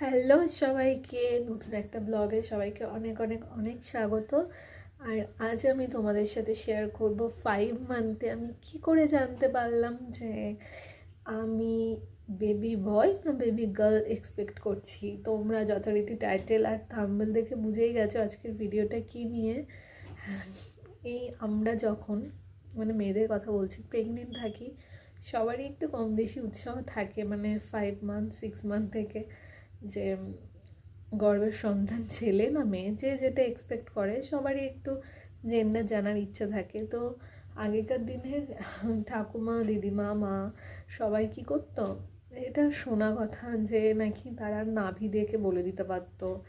Hello সবাইকে, নতুন একটা ব্লগে সবাইকে অনেক অনেক অনেক স্বাগত। আর আজ আমি তোমাদের সাথে শেয়ার করব ফাইভ মান্থে আমি কি করে জানতে পারলাম যে আমি বেবি বয় না বেবি গার্ল এক্সপেক্ট করছি? তোমরা যথারীতি টাইটেল আর থাম্বেল দেখে বুঝেই গেছো আজকের ভিডিওটা কি নিয়ে। এই আমরা যখন মানে মেয়েদের কথা বলছি প্রেগনেন্ট থাকি, সবারই একটু কম বেশি উৎসাহ থাকে মানে ফাইভ মান্থ সিক্স মান্থ থেকে। যে গর্বের সন্তান ছেলে না মেয়ে, যে যেটা এক্সপেক্ট করে, সবারই একটু জেন্ডার জানার ইচ্ছা থাকে। তো আগেকার দিনের ঠাকুমা, দিদিমা, মা, সবাই কি করতো? এটা শোনা কথা যে নাকি তারা নাভি দেখে বলে দিতে পারতো,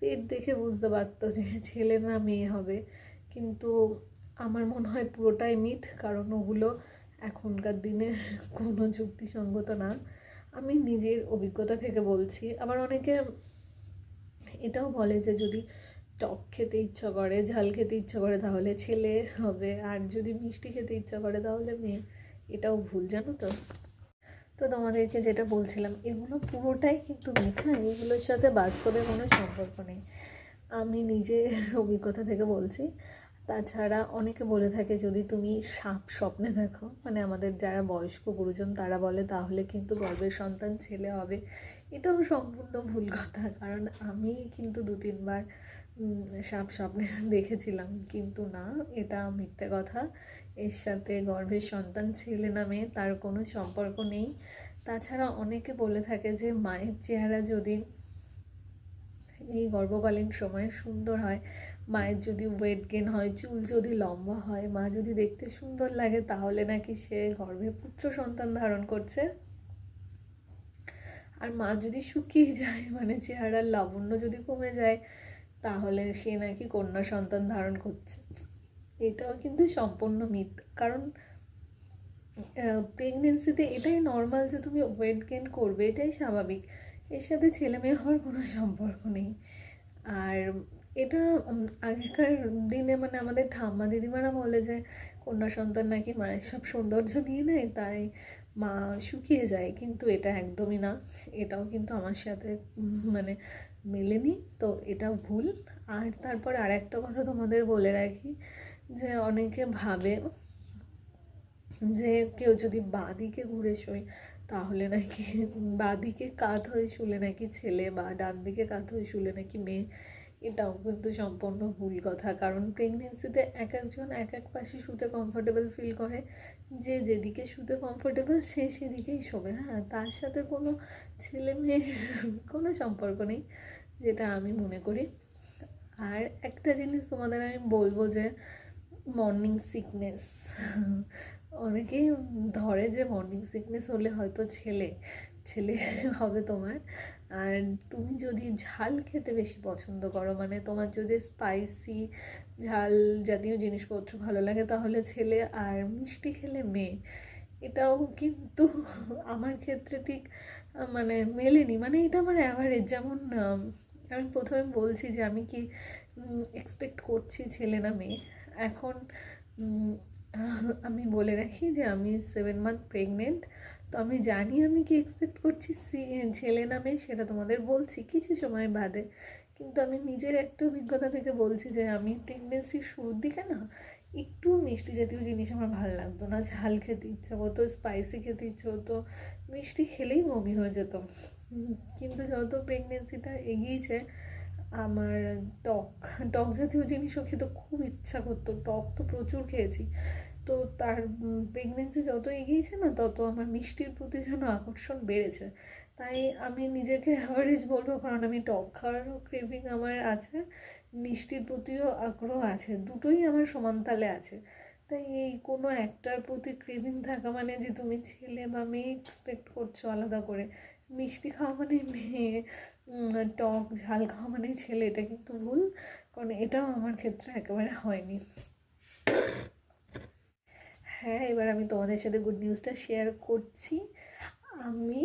পেট দেখে বুঝতে পারতো যে ছেলে না মেয়ে হবে। কিন্তু আমার মনে হয় পুরোটাই মিথ, কারণ ওগুলো এখনকার দিনে কোনো যুক্তিসঙ্গত না। আমি নিজের অভিজ্ঞতা থেকে বলছি। আবার অনেকে এটাও বলে যে যদি টক খেতে ইচ্ছা করে, ঝাল খেতে ইচ্ছা করে, তাহলে ছেলে হবে। আর যদি মিষ্টি খেতে ইচ্ছা করে, তাহলে মেয়ে। এটাও ভুল, জানো তো? তো তোমাদেরকে যেটা বলছিলাম, এগুলো পুরোটাই কিন্তু মিথ্যা, এগুলোর সাথে বাস্তবে কোনো সম্পর্ক নেই। আমি নিজে অভিজ্ঞতা থেকে বলছি। তাছাড়া অনেকে বলে থাকে, যদি তুমি সাপ স্বপ্নে দেখো মানে আমাদের যারা বয়স্ক গুরুজন তারা বলে, তাহলে কিন্তু গর্ভের সন্তান ছেলে হবে। এটাও সম্পূর্ণ ভুল কথা, কারণ আমি কিন্তু দু তিনবার সাপ স্বপ্নে দেখেছিলাম, কিন্তু না, এটা মিথ্যে কথা। এর সাথে গর্ভের সন্তান ছেলে না মেয়ে তার কোনো সম্পর্ক নেই। তাছাড়া অনেকে বলে থাকে যে, মায়ের চেহারা যদি এই গর্ভকালীন সময়ে সুন্দর হয় মায়ের যদি ওয়েট গেন হয়, চুল যদি লম্বা হয়, মা যদি দেখতে সুন্দর লাগে, তাহলে নাকি সে গর্ভে পুত্র সন্তান ধারণ করছে। আর মা যদি শুকিয়ে যায় মানে চেহারার লাবণ্য যদি কমে যায়, তাহলে সে নাকি কন্যা সন্তান ধারণ করছে। এটাও কিন্তু সম্পূর্ণ মিথ। কারণ প্রেগনেন্সিতে এটাই নর্মাল যে তুমি ওয়েট গেন করবে, এটাই স্বাভাবিক। এর সাথে ছেলে মেয়ে হওয়ার কোনো সম্পর্ক নেই। আর এটা আগেকার দিনে মানে আমাদের ঠাম্মা দিদিমারা বলে যে, কন্যা সন্তান নাকি মায়ের সব সৌন্দর্য নিয়ে নেয়, তাই মা শুকিয়ে যায়। কিন্তু এটা একদমই না। এটাও কিন্তু আমার সাথে মানে মেলেনি। তো এটা ভুল। আর তারপর আর একটা কথা তোমাদের বলে রাখি, যে অনেকে ভাবে যে কেউ যদি বাদিকে ঘুরে শোয়, তাহলে নাকি বাদিকে কাত হয়ে শুলে নাকি ছেলে বা ডান দিকে কাত হয়ে শুলে নাকি মেয়ে। এটাও কিন্তু সম্পূর্ণ ভুল কথা। কারণ প্রেগনেন্সিতে এক একজন এক এক পাশে শুতে কমফোর্টেবল ফিল করে। যে যেদিকে শুতে কমফোর্টেবল সে সেদিকেই শোবে হ্যাঁ? তার সাথে কোনো ছেলে মেয়ের কোনো সম্পর্ক নেই, যেটা আমি মনে করি। আর একটা জিনিস তোমাদের আমি বলব যে মর্নিং সিকনেস অনেকেই ধরে যে মর্নিং সিকনেস হলে হয়তো ছেলে ছেলে হবে তোমার। আর তুমি যদি ঝাল খেতে বেশি পছন্দ করো মানে তোমার যদি স্পাইসি ঝাল জাতীয় জিনিসপত্র ভালো লাগে, তাহলে ছেলে আর মিষ্টি খেলে মেয়ে, এটাও কিন্তু আমার ক্ষেত্রে ঠিক মানে মেলেনি। মানে এটা আমার অ্যাভারেজ যেমন আমি প্রথমে বলছি যে আমি কি এক্সপেক্ট করছি ছেলে না মেয়ে। এখন আমি বলে রাখি যে আমি সেভেন মান্থ প্রেগনেন্ট তো আমি জানি আমি কি এক্সপেক্ট করছি ছেলে নামে সেটা তোমাদের বলছি কিছু সময় বাদে। কিন্তু আমি নিজের একটা অভিজ্ঞতা থেকে বলছি যে, আমি প্রেগনেন্সির শুরুর দিকে না একটু মিষ্টি জাতীয় জিনিস আমার ভালো লাগতো না। ঝাল খেতে ইচ্ছা হতো স্পাইসি খেতে ইচ্ছে হতো মিষ্টি খেলেই বমি হয়ে যেত। কিন্তু যত প্রেগনেন্সিটা এগিয়েছে, আমার টক টক জাতীয় জিনিসও খেতে খুব ইচ্ছা করতো। টক তো প্রচুর খেয়েছি। তো তার প্রেগনেন্সি যত এগিয়েছে না, তত আমার মিষ্টির প্রতি যেন আকর্ষণ বেড়েছে। তাই আমি নিজেকে অ্যাভারেজ বলব, কারণ আমি টক খাওয়ারও ক্রেভিং আমার আছে, মিষ্টির প্রতিও আগ্রহ আছে, দুটোই আমার সমানতালে আছে। তাই এই কোনো একটার প্রতি ক্রেভিং থাকা মানে যে তুমি ছেলে বা মেয়ে এক্সপেক্ট করছ আলাদা করে। মিষ্টি খাওয়া মানে মেয়ে টক, ঝাল খাওয়া মানে ছেলে, এটা কিন্তু ভুল, কারণ এটাও আমার ক্ষেত্রে একেবারে হয়নি। হ্যাঁ এবার আমি তোমাদের সাথে গুড নিউজটা শেয়ার করছি। আমি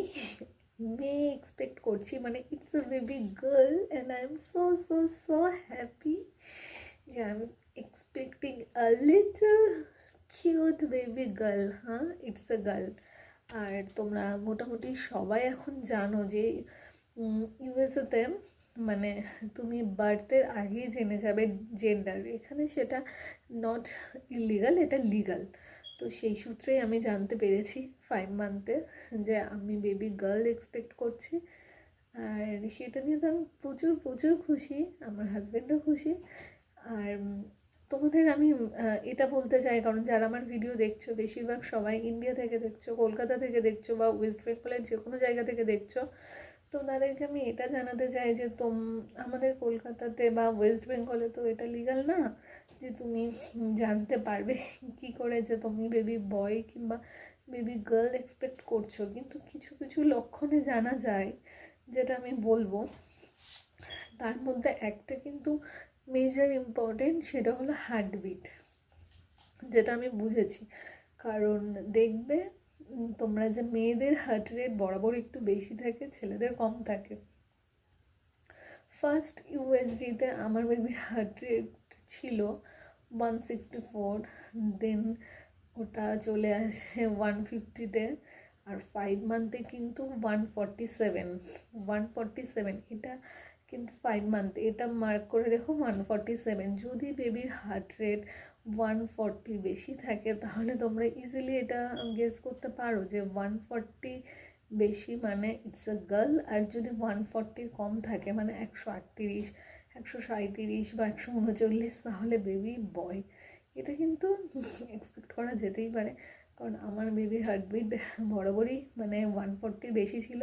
মেয়ে এক্সপেক্ট করছি মানে it's a baby girl and I am so so so happy যে I am expecting a little cute baby girl হ্যাঁ ইটস আ গার্ল আর তোমরা মোটামুটি সবাই এখন জানো যে ইউএসএতে মানে তুমি বার্থের আগেই জেনে যাবে জেন্ডার এখানে সেটা নট ইলিগাল এটা লিগাল তো সেই সূত্রেই আমি জানতে পেরেছি ফাইভ মান্থে যে আমি বেবি গার্ল এক্সপেক্ট করছি। আর সেটা নিয়ে তো আমি প্রচুর প্রচুর খুশি, আমার হাজব্যান্ডও খুশি। আর তোমাদের আমি এটা বলতে চাই, কারণ যারা আমার ভিডিও দেখছ, বেশিরভাগ সবাই ইন্ডিয়া থেকে দেখছ, কলকাতা থেকে দেখছ বা ওয়েস্ট বেঙ্গলের যে কোনো জায়গা থেকে দেখছ, তো তাদেরকে আমি এটা জানাতে চাই যে, তোম, আমাদের কলকাতাতে বা ওয়েস্ট বেঙ্গলে তো এটা লিগাল না? যে তুমি জানতে পারবে কি করে যে তুমি বেবি বয় কিংবা বেবি গার্ল এক্সপেক্ট করছ। কিন্তু কিছু কিছু লক্ষণে জানা যায়, যেটা আমি বলব। তার মধ্যে একটা কিন্তু মেজর ইম্পর্টেন্ট সেটা হলো হার্টবিট যেটা আমি বুঝেছি। কারণ দেখবে, তোমরা যে মেয়েদের হার্ট রেট বরাবর একটু বেশি থাকে, ছেলেদের কম থাকে। ফার্স্ট ইউএসডিতে আমার বেবির হার্ট রেট ছিল ওয়ান সিক্সটি ফোর দেন ওটা চলে আসে ওয়ান ফিফটিতে আর ফাইভ মান্থে কিন্তু one forty seven one forty seven এটা কিন্তু ফাইভ মান্থ এটা মার্ক করে রেখো ওয়ান ফর্টি সেভেন যদি বেবির হার্ট রেট ওয়ান ফর্টির বেশি থাকে, তাহলে তোমরা ইজিলি এটা গেস করতে পারো যে ওয়ান ফর্টি বেশি মানে ইটস আ গার্ল আর যদি ওয়ান ফর্টির কম থাকে মানে একশো আটত্রিশ একশো সাঁত্রিশ বা একশো উনচল্লিশ, তাহলে বেবি বয় এটা কিন্তু এক্সপেক্ট করা যেতেই পারে। কারণ আমার বেবির হার্টবিট বরাবরই মানে ওয়ান ফর্টির বেশি ছিল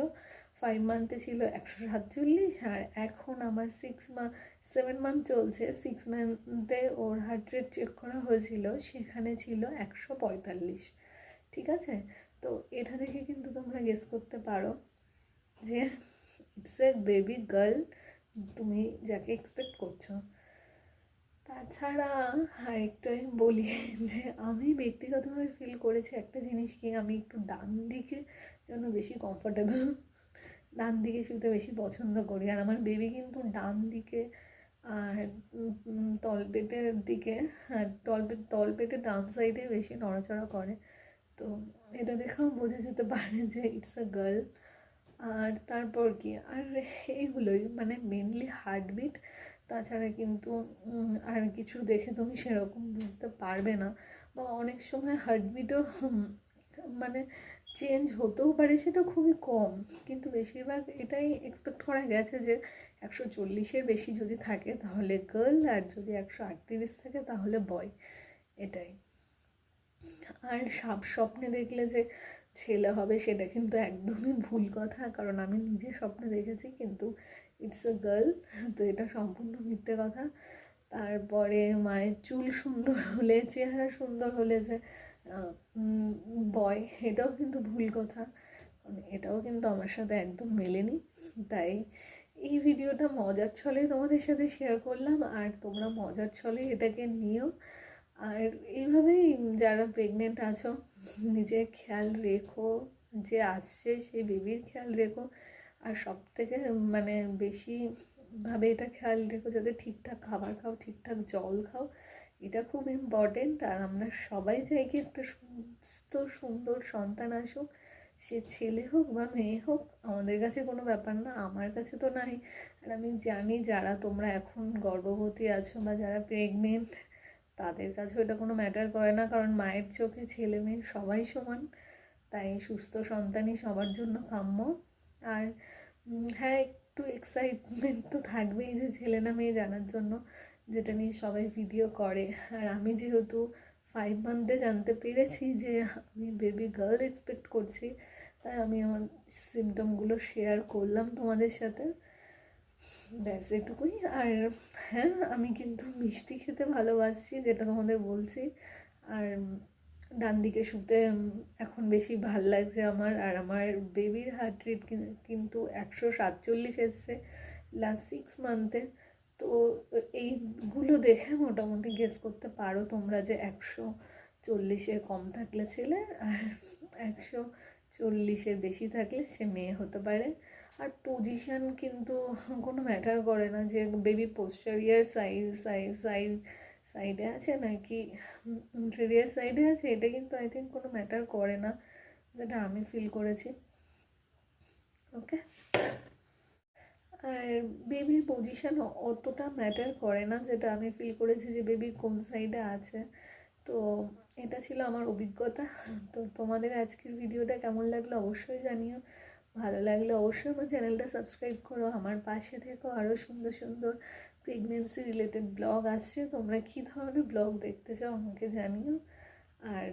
ফাইভ মান্থে ছিল একশো সাতচল্লিশ, আর এখন আমার সিক্স মান্থ সেভেন মান্থ চলছে। সিক্স মান্থে ওর হার্ট রেট চেক করা হয়েছিল, সেখানে ছিল একশো পঁয়তাল্লিশ। ঠিক আছে? তো এটা দেখে কিন্তু তোমরা গেস করতে পারো যে ইটস এ বেবি গার্ল তুমি যাকে এক্সপেক্ট করছ। তাছাড়া আরেকটাই বলি যে, আমি ব্যক্তিগতভাবে ফিল করেছি একটা জিনিস কি, আমি একটু ডান দিকে যেন বেশি কমফোর্টেবল ডান দিকে শুতে বেশি পছন্দ করি। আর আমার বেবি কিন্তু ডান দিকে আর তলপেটের দিকে, আর তলপেট তলপেটের ডান সাইডে বেশি নড়াচড়া করে। তো এটা দেখেও বোঝা যেতে পারে যে ইটস আ গার্ল আর তারপর কি? আর এইগুলোই মানে মেনলি হার্টবিট তাছাড়া কিন্তু আর কিছু দেখে তুমি সেরকম বুঝতে পারবে না। বা অনেক সময় হার্টবিটও মানে চেঞ্জ হতেও পারে, সেটা খুবই কম। কিন্তু বেশিরভাগ এটাই এক্সপেক্ট করা গেছে যে একশো চল্লিশের বেশি যদি থাকে, তাহলে গার্ল আর যদি একশো আটত্রিশ থাকে, তাহলে বয় এটাই। আর সাপ স্বপ্নে দেখলে যে ছেলে হবে সেটা কিন্তু একদমই ভুল কথা। কারণ আমি নিজে স্বপ্নে দেখেছি কিন্তু ইটস আ গার্ল তো এটা সম্পূর্ণ মিথ্যে কথা। তারপরে মায়ের চুল সুন্দর হলে, চেহারা সুন্দর হলে যে বয় এটাও কিন্তু ভুল কথা। কারণ এটাও কিন্তু আমার সাথে একদম মেলেনি। তাই এই ভিডিওটা মজার ছলে তোমাদের সাথে শেয়ার করলাম। আর তোমরা মজার ছলে এটাকে নিও। আর এইভাবেই যারা প্রেগনেন্ট আছো, নিজের খেয়াল রেখো, যে আসছে সেই বেবির খেয়াল রেখো। আর সব থেকে মানে বেশি ভাবে এটা খেয়াল রেখো যাতে ঠিকঠাক খাবার খাও, ঠিকঠাক জল খাও। এটা খুব ইম্পর্টেন্ট আর আমরা সবাই চাই কি একটা সুস্থ, সুন্দর সন্তান আসুক। সে ছেলে হোক বা মেয়ে হোক, আমাদের কাছে কোনো ব্যাপার না, আমার কাছে তো নাই। আর আমি জানি যারা তোমরা এখন গর্ভবতী আছো বা যারা প্রেগনেন্ট তাদের কাছেও এটা কোনো ম্যাটার করে না, কারণ মায়ের চোখে ছেলে মেয়ে সবাই সমান। তাই সুস্থ সন্তানই সবার জন্য কাম্য। আর হ্যাঁ একটু এক্সাইটমেন্ট তো থাকবেই যে ছেলে না মেয়ে জানার জন্য। যেটা নিয়ে সবাই ভিডিও করে। আর আমি যেহেতু ফাইভ মান্থে জানতে পেরেছি যে আমি বেবি গার্ল এক্সপেক্ট করছি, তাই আমি আমার সিমটমগুলো শেয়ার করলাম তোমাদের সাথে। ব্যাস, এটুকুই। আর হ্যাঁ আমি কিন্তু মিষ্টি খেতে ভালোবাসি, যেটা তোমাদের বলছি। আর ডান দিকে শুতে এখন বেশি ভালো লাগছে আমার। আর আমার বেবির হার্ট রেট কিন্তু একশো সাতচল্লিশ এসছে লাস্ট সিক্স মান্থে তো এইগুলো দেখে মোটামুটি গেস করতে পারো তোমরা যে একশো চল্লিশের কম থাকলে ছেলে আর একশো চল্লিশের বেশি থাকলে সে মেয়ে হতে পারে। আর পজিশন কিন্তু কোনো ম্যাটার করে না যে baby posterior side side side সাইডে আছে নাকি ইন্টেরিয়ার সাইডে আছে, এটা কিন্তু আই থিঙ্ক কোনো ম্যাটার করে না, যেটা আমি ফিল করেছি। ওকে আর বেবির পজিশন অতটা ম্যাটার করে না, যেটা আমি ফিল করেছি যে বেবি কোন সাইডে আছে। তো এটা ছিল আমার অভিজ্ঞতা। তো তোমাদের আজকের ভিডিওটা কেমন লাগল অবশ্যই জানিও। ভালো লাগলে অবশ্যই আমার চ্যানেলটা সাবস্ক্রাইব করো। আমার পাশে থেকো। আরও সুন্দর সুন্দর প্রেগনেন্সি রিলেটেড ব্লগ আসছে। তোমরা কী ধরনের ব্লগ দেখতে চাও আমাকে জানিও। আর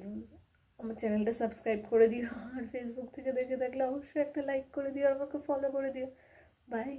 আমার চ্যানেলটা সাবস্ক্রাইব করে দিও। আর ফেসবুক থেকে দেখে থাকলে অবশ্যই একটা লাইক করে দিও আমাকে ফলো করে দিও। বাই